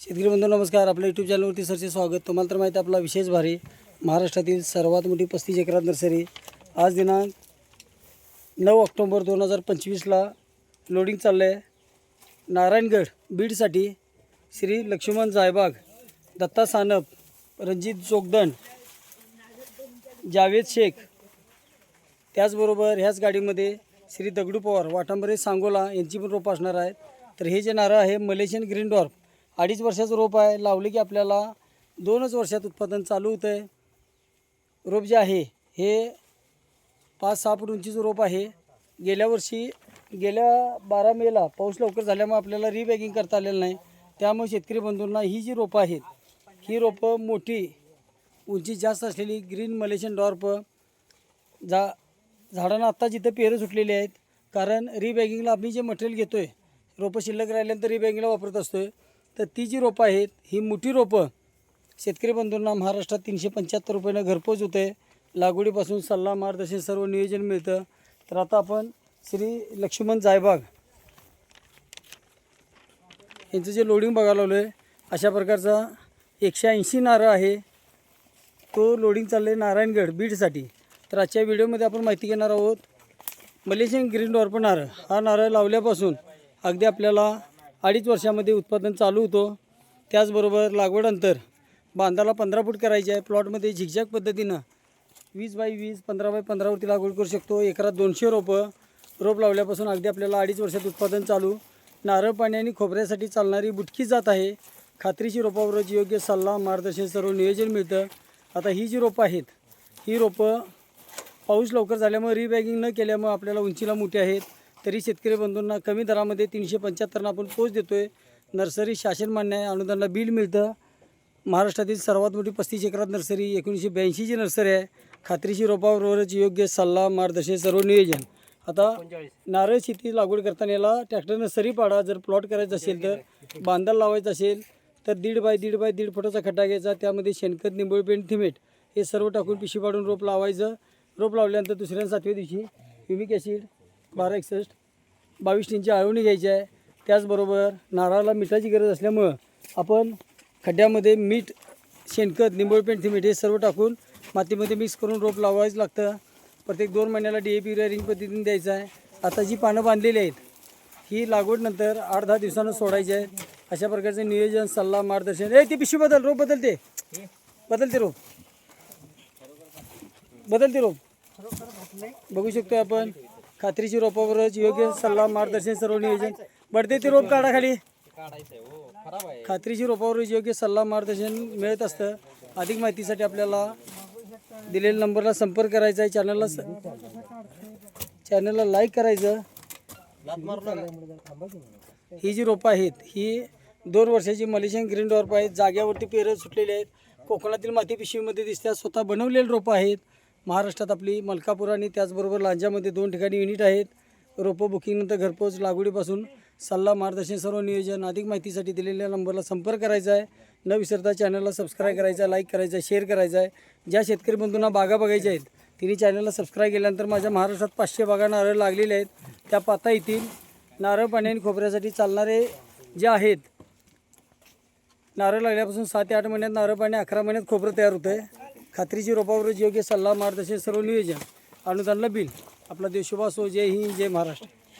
शेतकरी बंधू नमस्कार. आपल्या यूट्यूब चॅनलवरती सरचे स्वागत. तुम्हाला तर माहिती आहे आपला विशेष भारी महाराष्ट्रातील सर्वात मोठी पस्तीस एकरात नर्सरी. आज दिनांक नऊ ऑक्टोंबर दोन हजार पंचवीसला लोडिंग चाललं आहे नारायणगड बीडसाठी श्री लक्ष्मण जायबाग दत्ता सानप रणजित जोगदंड जावेद शेख. त्याचबरोबर ह्याच गाडीमध्ये श्री दगडू पवार वाटांबरे सांगोला यांची पण रोपं असणार आहेत. तर हे जे नारळ आहे मलेशियन ग्रीन डॉर्फ अडीच वर्षाचं रोप आहे लावले की आपल्याला दोनच वर्षात उत्पादन चालू होतं आहे रोप जे आहे हे पाच सहा फूट उंचीचं रोप आहे. गेल्या वर्षी गेल्या बारा मेला पाऊस लवकर झाल्यामुळे आपल्याला रिबॅगिंग करता आलेलं नाही. त्यामुळे शेतकरी बंधूंना ही जी रोपं आहेत ही रोपं मोठी उंची जास्त असलेली ग्रीन मलेशियन डॉर्प जा झाडांना आत्ता जिथं पेरं सुटलेली आहेत कारण रिबॅगिंगला आम्ही जे मटेरियल घेतो आहे रोपं शिल्लक राहिल्यानंतर रिबॅगिंगला वापरत असतो आहे तर ती जी रोपं आहेत ही मोठी रोपं शेतकरी बंधूंना महाराष्ट्रात तीनशे पंच्याहत्तर रुपयानं घरपोच होते. लागवडीपासून सल्ला मार्गदर्शन सर्व नियोजन मिळतं. तर आता आपण श्री लक्ष्मण जायबाग यांचं जे लोडिंग बघायला लावलं आहे अशा प्रकारचा एकशे ऐंशी नारळ आहे. तो लोडिंग चाललं आहे नारायणगड बीडसाठी. तर आजच्या व्हिडिओमध्ये आपण माहिती घेणार आहोत मलेशियन ग्रीन डॉर्प नारळ हा नारळ लावल्यापासून अगदी आपल्याला अडीच वर्षामध्ये उत्पादन चालू होतो. त्याचबरोबर लागवड अंतर बांधाला पंधरा फूट करायचे आहे. प्लॉटमध्ये झिकझॅक पद्धतीनं वीस बाय वीस पंधरा बाय पंधरावरती लागवड करू शकतो. एकरात दोनशे रोपं रोप लावल्यापासून अगदी आपल्याला अडीच वर्षात उत्पादन चालू. नारळ पाणी आणि खोबऱ्यासाठी चालणारी बुटकी जात आहे. खात्रीशी रोपावरच योग्य सल्ला मार्गदर्शन सर्व नियोजन मिळतं. आता ही जी रोपं आहेत ही रोपं पाऊस लवकर झाल्यामुळे रिबॅगिंग न केल्यामुळे आपल्याला उंचीला मोठी आहेत. तरी शेतकरी बंधूंना कमी दरामध्ये तीनशे पंच्याहत्तरनं आपण पोच देतो आहे नर्सरी शासन मान्य आहे. अनुदानला बिल मिळतं. महाराष्ट्रातील सर्वात मोठी पस्तीस एकरात नर्सरी एकोणीसशे ब्याऐंशीची नर्सरी आहे. खात्रीशी रोपावरच योग्य सल्ला मार्गदर्शन सर्व नियोजन. आता नारळ शेती लागवड करताना याला ट्रॅक्टरनं सरी पाडा. जर प्लॉट करायचं असेल तर बांधाल लावायचं असेल तर दीड बाय दीड बाय दीड फुटाचा खड्डा घ्यायचा. त्यामध्ये शेणखत निंबळ पेंट थिमेट हे सर्व टाकून पिशी पाडून रोप लावायचं. रोप लावल्यानंतर दुसऱ्या सातव्या दिवशी युमिक ॲसिड बारा एकसष्ट. बावीस टीनची आळवणी घ्यायची आहे. त्याचबरोबर नारळाला मिठाची गरज असल्यामुळं आपण खड्ड्यामध्ये मीठ शेणखत निंबळ पेंट थिमेट हे सर्व टाकून मातीमध्ये मिक्स करून रोप लावायचं लागतं. प्रत्येक दोन महिन्याला डी ए पी रिंग पद्धतीने द्यायचं आहे. आता जी पानं बांधलेली आहेत ही लागवडनंतर आठ दहा दिवसानं सोडायची आहेत. अशा प्रकारचं नियोजन सल्ला मार्गदर्शन. ए ती पिशवी बदल रोप बदलते. बदलते रोप. बदलते रोप. बघू शकतो आपण. खात्रीची रोपावरच योग्य सल्ला मार्गदर्शन सर्व नियोजन. बडते ते रोप काढा खाली. खात्रीची रोपावरच योग्य सल्ला मार्गदर्शन मिळत असतं. अधिक माहितीसाठी आपल्याला दिलेल्या नंबरला संपर्क करायचा आहे. चॅनलला चॅनलला लाईक करायचं. ही जी रोपं आहेत ही दोन वर्षाची मलेशियन ग्रीन डॉर्प आहेत. जाग्यावरती पेरं सुटलेले आहेत. कोकणातील माती पिशवीमध्ये दिसतात. स्वतः बनवलेली रोपं आहेत. महाराष्ट्रात आपली मलकापूर आणि त्याचबरोबर लांजामध्ये दोन ठिकाणी युनिट आहेत. रोपं बुकिंगनंतर घरपोच लागवडीपासून सल्ला मार्गदर्शन सर्व नियोजन अधिक माहितीसाठी दिलेल्या नंबरला संपर्क करायचा आहे. न विसरता चॅनलला सबस्क्राईब करायचा आहे लाईक करायचा आहे शेअर करायचा आहे. ज्या शेतकरी बंधूंना बागा बघायच्या आहेत तिने चॅनलला सबस्क्राईब केल्यानंतर माझ्या महाराष्ट्रात पाचशे बागा नारळ लागलेले आहेत. त्या पाता येतील. नारळ पाणी आणि खोबऱ्यासाठी चालणारे जे आहेत नारळ लागल्यापासून सात ते आठ महिन्यात नारळ पाणी अकरा महिन्यात खोबरं तयार होतं आहे खात्रीची रोपावरच योग्य सल्ला मार्गदर्शन सर्व नियोजन. अनुदानला बिल. आपला देश शुभ हो. जय हिंद जय महाराष्ट्र.